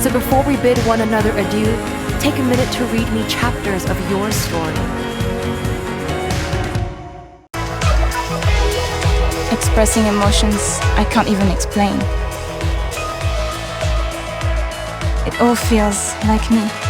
So before we bid one another adieu, take a minute to read me chapters of your story. expressing emotions I can't even explain. It all feels like me.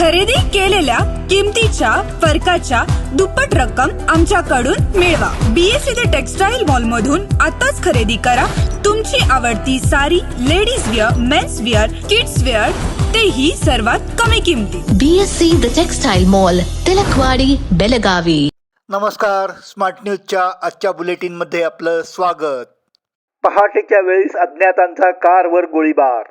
खरेदी केलेल्या किमतीच्या फरकाच्या दुप्पट रक्कम आमच्याकडून मिळवा. BSc ते textile mall मधून आताच खरेदी करा. तुमची आवडती sari ladies wear men's wear kids wear तेही सर्वात कमी किमतीत. BSc the textile mall Tilakwadi Belagavi नमस्कार. स्मार्ट न्यूजच्या आजच्या बुलेटिनमध्ये आपलं स्वागत. पहाटेच्या वेळीस अज्ञातांचा कारवर गोळीबार.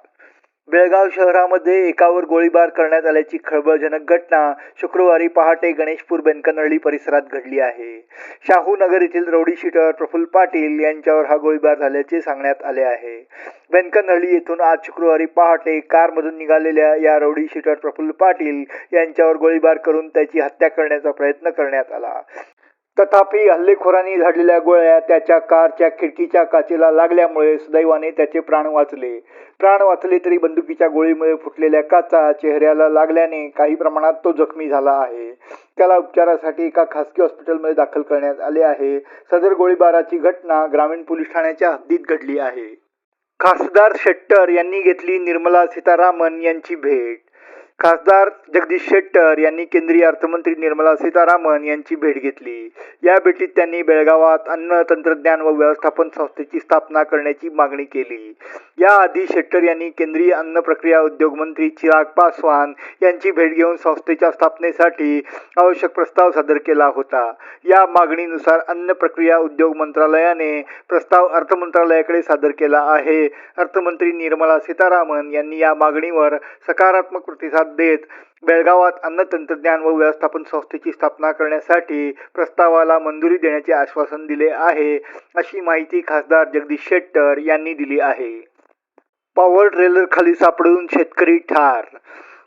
बेळगाव शहरामध्ये एकावर गोळीबार करण्यात आल्याची खळबळजनक घटना शुक्रवारी पहाटे गणेशपूर बेनकनळी परिसरात घडली आहे. शाहू नगर येथील रौडी शिटर प्रफुल्ल पाटील यांच्यावर हा गोळीबार झाल्याचे सांगण्यात आले आहे. बेनकनळी येथून आज शुक्रवारी पहाटे कारमधून निघालेल्या या रौडी शिटर प्रफुल्ल पाटील यांच्यावर गोळीबार करून त्याची हत्या करण्याचा प्रयत्न करण्यात आला. तथापि हल्लेखोरांनी झाडलेल्या गोळ्या त्याच्या कारच्या खिडकीच्या काचेला लागल्यामुळे सुदैवाने त्याचे प्राण वाचले. प्राण वाचले तरी बंदुकीच्या गोळीमुळे फुटलेल्या काचा चेहऱ्याला लागल्याने काही प्रमाणात तो जखमी झाला आहे. त्याला उपचारासाठी एका खासगी हॉस्पिटलमध्ये दाखल करण्यात आले आहे. सदर गोळीबाराची घटना ग्रामीण पोलीस ठाण्याच्या हद्दीत घडली आहे. खासदार शेट्टर यांनी घेतली निर्मला सीतारामन यांची भेट. खासदार जगदीश शेट्टर यांनी केंद्रीय अर्थमंत्री निर्मला सीतारामन यांची भेट घेतली. या भेटीत त्यांनी बेळगावात अन्न तंत्रज्ञान व व्यवस्थापन संस्थेची स्थापना करण्याची मागणी केली. याआधी शेट्टर यांनी केंद्रीय अन्न प्रक्रिया उद्योग मंत्री चिराग पासवान यांची भेट घेऊन संस्थेच्या स्थापनेसाठी आवश्यक प्रस्ताव सादर केला होता. या मागणीनुसार अन्न प्रक्रिया उद्योग मंत्रालयाने प्रस्ताव अर्थ मंत्रालयाकडे सादर केला आहे. अर्थमंत्री निर्मला सीतारामन यांनी या मागणीवर सकारात्मक प्रतिसाद देत बेळगावात अन्न तंत्रज्ञान व व्यवस्थापन संस्थेची स्थापना करण्यासाठी प्रस्तावाला मंजुरी देण्याचे आश्वासन दिले आहे अशी माहिती खासदार जगदीश शेट्टर यांनी दिली आहे. पॉवर ट्रेलर खाली सापडून शेतकरी ठार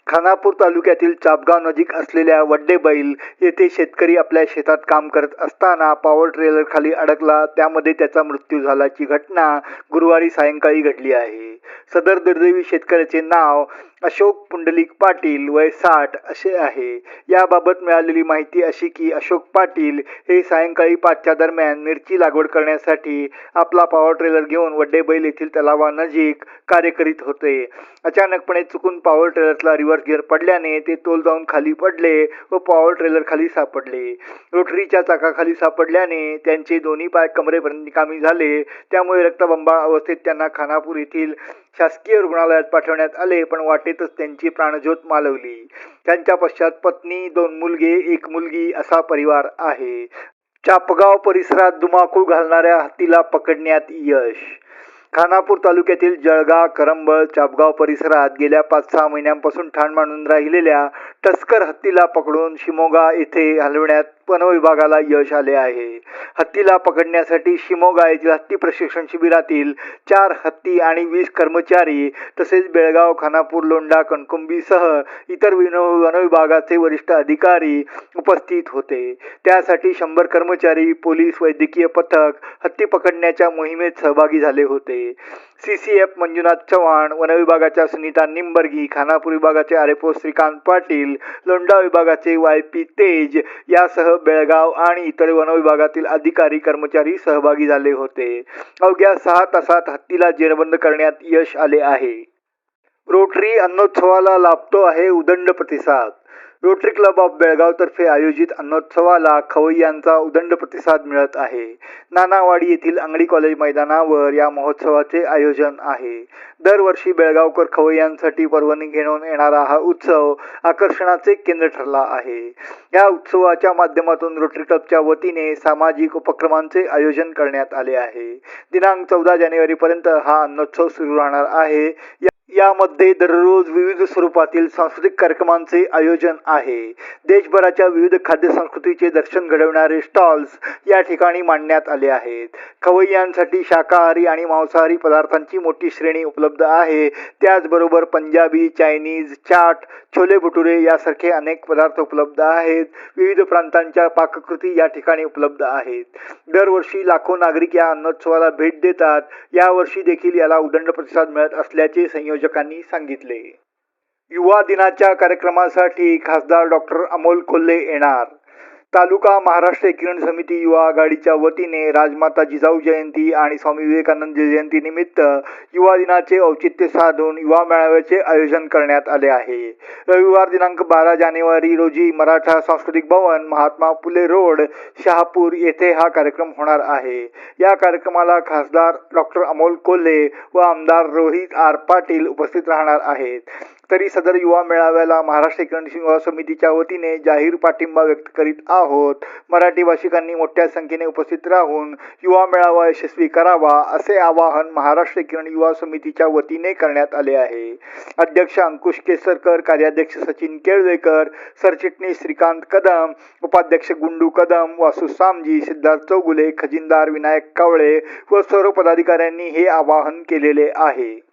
खानापूर तालुक्यातील चापगाव नजीक असलेल्या वड्डे बैल येथे शेतकरी आपल्या शेतात काम करत असताना पॉवर ट्रेलर खाली अडकला. त्यामध्ये त्याचा मृत्यू झाल्याची घटना गुरुवारी सायंकाळी घडली आहे. सदर दुर्दैवी शेतकऱ्याचे नाव अशोक पुंडलिक पाटील वय साठ असे आहे. याबाबत मिळालेली माहिती अशी की अशोक पाटील हे सायंकाळी पाचच्या दरम्यान मिरची लागवड करण्यासाठी आपला पॉवर ट्रेलर घेऊन वड्डे बैल येथील तलावानजीक कार्य करीत होते. अचानकपणे चुकून पॉवर ट्रेलरला रिव्हर्स रिव्हर्स गिअर पडल्याने ते तोल जाऊन खाली पडले व पॉवर ट्रेलर खाली सापडले. रोटरीच्या चाकाखाली सापडल्याने त्यांचे दोन्ही पाय कमरेपर्यंत निकामी झाले. त्यामुळे रक्तबंबाळ अवस्थेत त्यांना खानापूर येथील शासकीय रुग्णालयात पाठवण्यात आले पण वाटेतच त्यांची प्राणज्योत मालवली. त्यांच्या पश्चात पत्नी दोन मुलगे एक मुलगी असा परिवार आहे. चापगाव परिसरात धुमाकूळ घालणाऱ्या हत्तीला पकडण्यात यश. खानापूर तालुक्यातील जळगाव करंबळ चापगाव परिसरात गेल्या पाच सहा महिन्यांपासून ठाण मांडून राहिलेल्या टस्कर हत्तीला पकडून शिमोगा येथे हलवण्यात वनविभागाला यश आले आहे. हत्तीला पकडण्यासाठी शिमोगा येथील हत्ती प्रशिक्षण शिबिरातील चार हत्ती आणि वीस कर्मचारी तसेच बेळगाव खानापूर लोंढा कणकुंबीसह इतर वनविभागाचे वरिष्ठ अधिकारी उपस्थित होते. त्यासाठी शंभर कर्मचारी पोलीस वैद्यकीय पथक हत्ती पकडण्याच्या मोहिमेत सहभागी झाले होते. C C F Manjunath Chavan वनविभागाच्या सुनीता निंबर्गी खानापूर विभागाचे आरेपो श्रीकांत पाटील लोंढा विभागाचे वाय पी तेज यासह बेळगाव आणि इतर वनविभागातील अधिकारी कर्मचारी सहभागी झाले होते. अवघ्या सहा तासात हत्तीला जेरबंद करण्यात यश आले आहे. रोटरी अन्नोत्सवाला लाभतो आहे उदंड प्रतिसाद रोटरी क्लब ऑफ बेळगावतर्फे आयोजित अन्नोत्सवाला खवय्यांचा उदंड प्रतिसाद मिळत आहे. नानावाडी येथील अंगडी कॉलेज मैदानावर या महोत्सवाचे आयोजन आहे. दरवर्षी बेळगावकर खवय्यांसाठी पर्वणी घेऊन येणारा हा उत्सव आकर्षणाचे केंद्र ठरला आहे. या उत्सवाच्या माध्यमातून रोटरी क्लबच्या वतीने सामाजिक उपक्रमांचे आयोजन करण्यात आले आहे. दिनांक चौदा जानेवारीपर्यंत हा अन्नोत्सव सुरू राहणार आहे. या- यामध्ये दररोज विविध स्वरूपातील सांस्कृतिक कार्यक्रमांचे आयोजन आहे. देशभराच्या विविध खाद्य संस्कृतीचे दर्शन घडवणारे स्टॉल्स या ठिकाणी मांडण्यात आले आहेत. खवय्यांसाठी शाकाहारी आणि मांसाहारी पदार्थांची मोठी श्रेणी उपलब्ध आहे. त्याचबरोबर पंजाबी चायनीज चाट छोले भटुरे यासारखे अनेक पदार्थ उपलब्ध आहेत. विविध प्रांतांच्या पाककृती या ठिकाणी उपलब्ध आहेत. दरवर्षी लाखो नागरिक या अन्नोत्सवाला भेट देतात. यावर्षी देखील याला उदंड प्रतिसाद मिळत असल्याचे संयोजन आयोजकांनी सांगितले. युवा दिनाच्या कार्यक्रमासाठी खासदार डॉक्टर अमोल कोल्हे येणार. तालुका महाराष्ट्र किरण समिती युवा आघाडीच्या वतीने राजमाता जिजाऊ जयंती आणि स्वामी विवेकानंद जयंती निमित्त युवा दिनाचे औचित्य साधून युवा मेळाव्याचे आयोजन करण्यात आले आहे. रविवार दिनांक बारा जानेवारी रोजी मराठा सांस्कृतिक भवन महात्मा फुले रोड शहापूर येथे हा कार्यक्रम होणार आहे. या कार्यक्रमाला खासदार डॉक्टर अमोल कोल्हे व आमदार रोहित आर पाटील उपस्थित राहणार आहेत. तरी सदर युवा मेळाव्याला महाराष्ट्र किरण युवा समितीच्या वतीने जाहीर पाठिंबा व्यक्त करीत आहोत. मराठी भाषिकांनी मोठ्या संख्येने उपस्थित राहून युवा मेळावा यशस्वी करावा असे आवाहन महाराष्ट्र किरण युवा समितीच्या वतीने करण्यात आले आहे. अध्यक्ष अंकुश केसरकर कार्याध्यक्ष सचिन केळवेकर सरचिटणीस श्रीकांत कदम उपाध्यक्ष गुंडू कदम वासू सामजी सिद्धार्थ चौगुले खजिनदार विनायक कावळे व सर्व पदाधिकाऱ्यांनी हे आवाहन केलेले आहे.